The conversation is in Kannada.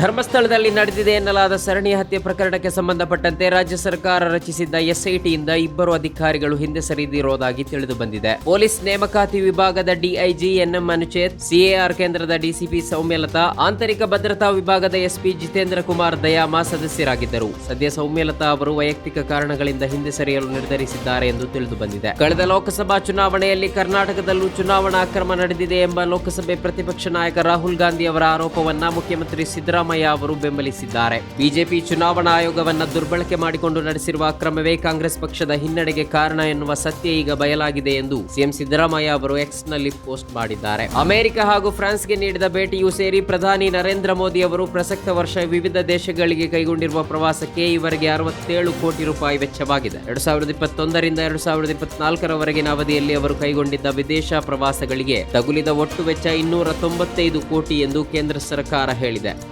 ಧರ್ಮಸ್ಥಳದಲ್ಲಿ ನಡೆದಿದೆ ಎನ್ನಲಾದ ಸರಣಿ ಹತ್ಯೆ ಪ್ರಕರಣಕ್ಕೆ ಸಂಬಂಧಪಟ್ಟಂತೆ ರಾಜ್ಯ ಸರ್ಕಾರ ರಚಿಸಿದ್ದ ಎಸ್ಐಟಿಯಿಂದ ಇಬ್ಬರು ಅಧಿಕಾರಿಗಳು ಹಿಂದೆ ಸರಿದಿರುವುದಾಗಿ ತಿಳಿದು ಬಂದಿದೆ. ಪೊಲೀಸ್ ನೇಮಕಾತಿ ವಿಭಾಗದ ಡಿಐಜಿ ಎನ್ಎಂ ಅನುಚೇತ್, ಸಿಎಆರ್ ಕೇಂದ್ರದ ಡಿಸಿಪಿ ಸೌಮ್ಯಲತಾ, ಆಂತರಿಕ ಭದ್ರತಾ ವಿಭಾಗದ ಎಸ್ಪಿ ಜಿತೇಂದ್ರ ಕುಮಾರ್ ದಯಾಮ ಸದಸ್ಯರಾಗಿದ್ದರು. ಸದ್ಯ ಸೌಮ್ಯಲತಾ ಅವರು ವೈಯಕ್ತಿಕ ಕಾರಣಗಳಿಂದ ಹಿಂದೆ ಸರಿಯಲು ನಿರ್ಧರಿಸಿದ್ದಾರೆ ಎಂದು ತಿಳಿದು ಬಂದಿದೆ. ಕಳೆದ ಲೋಕಸಭಾ ಚುನಾವಣೆಯಲ್ಲಿ ಕರ್ನಾಟಕದಲ್ಲೂ ಚುನಾವಣಾ ಅಕ್ರಮ ನಡೆದಿದೆ ಎಂಬ ಲೋಕಸಭೆ ಪ್ರತಿಪಕ್ಷ ನಾಯಕ ರಾಹುಲ್ ಗಾಂಧಿ ಅವರ ಆರೋಪವನ್ನ ಮುಖ್ಯಮಂತ್ರಿ ಸಿದ್ದರಾಮಯ್ಯ ಅವರು ಬೆಂಬಲಿಸಿದ್ದಾರೆ. ಬಿಜೆಪಿ ಚುನಾವಣಾ ಆಯೋಗವನ್ನ ದುರ್ಬಳಕೆ ಮಾಡಿಕೊಂಡು ನಡೆಸಿರುವ ಅಕ್ರಮವೇ ಕಾಂಗ್ರೆಸ್ ಪಕ್ಷದ ಹಿನ್ನಡೆಗೆ ಕಾರಣ ಎನ್ನುವ ಸತ್ಯ ಈಗ ಬಯಲಾಗಿದೆ ಎಂದು ಸಿಎಂ ಸಿದ್ದರಾಮಯ್ಯ ಅವರು ಎಕ್ಸ್ನಲ್ಲಿ ಪೋಸ್ಟ್ ಮಾಡಿದ್ದಾರೆ. ಅಮೆರಿಕ ಹಾಗೂ ಫ್ರಾನ್ಸ್ಗೆ ನೀಡಿದ ಭೇಟಿಯೂ ಸೇರಿ ಪ್ರಧಾನಿ ನರೇಂದ್ರ ಮೋದಿ ಅವರು ಪ್ರಸಕ್ತ ವರ್ಷ ವಿವಿಧ ದೇಶಗಳಿಗೆ ಕೈಗೊಂಡಿರುವ ಪ್ರವಾಸಕ್ಕೆ ಈವರೆಗೆ ಅರವತ್ತೇಳು ಕೋಟಿ ರೂಪಾಯಿ ವೆಚ್ಚವಾಗಿದೆ. ಎರಡ್ ಸಾವಿರದ ಇಪ್ಪತ್ತೊಂದರಿಂದ ಎರಡ್ ಸಾವಿರದ ಇಪ್ಪತ್ನಾಲ್ಕರವರೆಗಿನ ಅವಧಿಯಲ್ಲಿ ಅವರು ಕೈಗೊಂಡಿದ್ದ ವಿದೇಶ ಪ್ರವಾಸಗಳಿಗೆ ತಗುಲಿದ ಒಟ್ಟು ವೆಚ್ಚ ಇನ್ನೂರ ತೊಂಬತ್ತೈದು ಕೋಟಿ ಎಂದು ಕೇಂದ್ರ ಸರ್ಕಾರ ಹೇಳಿದೆ.